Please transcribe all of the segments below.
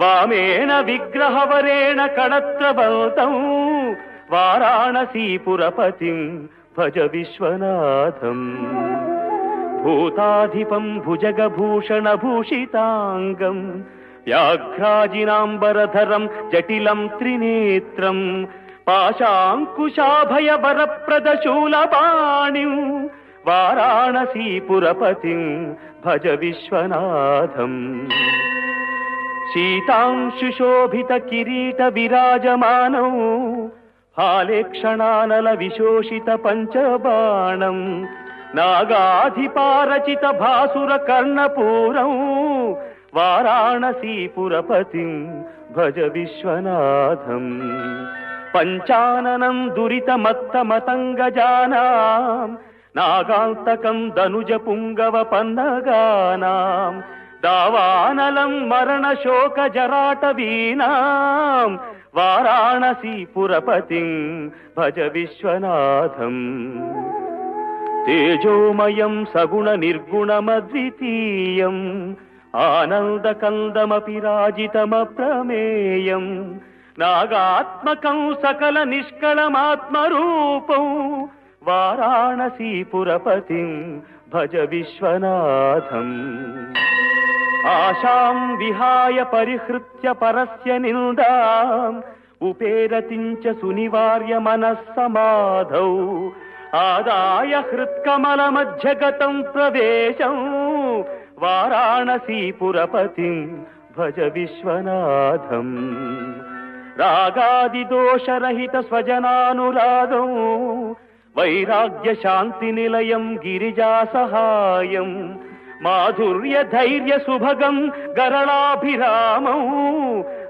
వామేణ విగ్రహవరేణ కణత్రబల్తం వారాణసీపురపతిం భజ విశ్వనాథం. భూతాధిపం భుజగభూషణ భూషితాంగం వ్యాఘ్రాజినాంబరధరం జటిలం త్రినేత్రం పాశాంకుశాభయవరప్రదశూలపాణిం వారాణసీపురపతిం భజ విశ్వనాథం. शीतांशु शोभित किरीट विराजमानौ विशोषित पञ्चबाणौ नागाधिपारचित भासुर कर्णपूरौ भज विश्वनाथम्। पञ्चाननम् दुरितमत्तमतङ्गजानाम् नागान्तकम् दनुजपुङ्गवपन्नगानाम् దావానలం మరణ శోక జరాట వీణాం. వారాణసీపురపతిం భజ విశ్వనాథం. తేజోమయం సగుణ నిర్గుణమద్వితీయం. ఆనందకందమపి రాజితమప్రమేయం నాగాత్మకం సకల నిష్కళమాత్మరూపం. వారాణసీపురపతిం భజ విశ్వనాథం. ఆశాం విహాయ పరిహృత్య పరస్య నిందాం ఉపేరతించ సునివార్య మనస్సమాధౌ ఆదాయ హృత్కమల మధ్యగతం ప్రవేశం వారాణసీపురపతిం భజ విశ్వనాథం రాగాదిదోషరహిత స్వజనానురాగం వైరాగ్య శాంతి నిలయం గిరిజా సహాయం మాధుర్య ధైర్య సుభగం గరళాభిరామం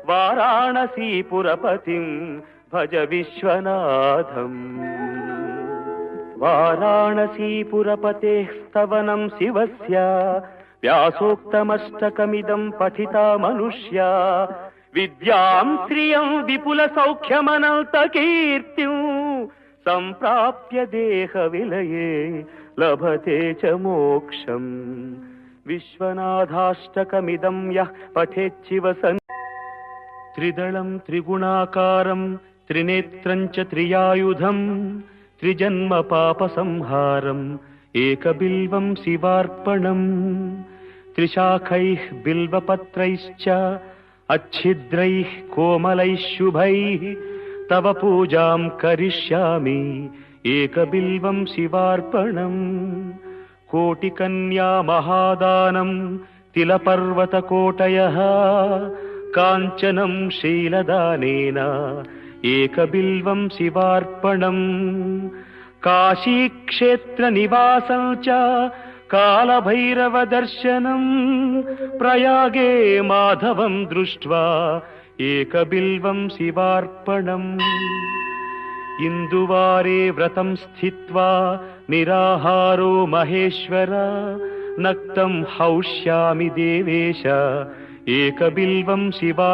వారాణసీపురపతిం భజ విశ్వనాథం. వారాణసీపురపతే స్తవనం శివస్య వ్యాసోక్తమష్టకమిదం పఠితా మనుష్య విద్యాం శ్రియం విపుల సౌఖ్యమనంత కీర్తిం सम्प्राप्य देहविलये लभते च मोक्षम्। विश्वनाथाष्टकमिदं यः पठेच्छिवसन् त्रिदलम् त्रिगुणाकारम् त्रिनेत्रञ्च त्रियायुधम् त्रिजन्म पापसंहारम् एक बिल्वम् शिवार्पणम्। त्रिशाखैः बिल्वपत्रैश्च अच्छिद्रैः कोमलैः शुभैः तव पूजां करिष्यामि एकबिल्वं शिवार्पणम् कोटिकन्या महादानं तिलपर्वतकोटयः काञ्चनं शीलदानेन एकबिल्वं शिवार्पणम् काशीक्षेत्रनिवासं च कालभैरवदर्शनम् प्रयागे माधवं दृष्ट्वा एकबिल्वं शिवार्पणम्। इन्दुवारे व्रतं स्थित्वा निराहारो महेश्वर नक्तं हौष्यामि देवेश। एकबिल्वं शिवा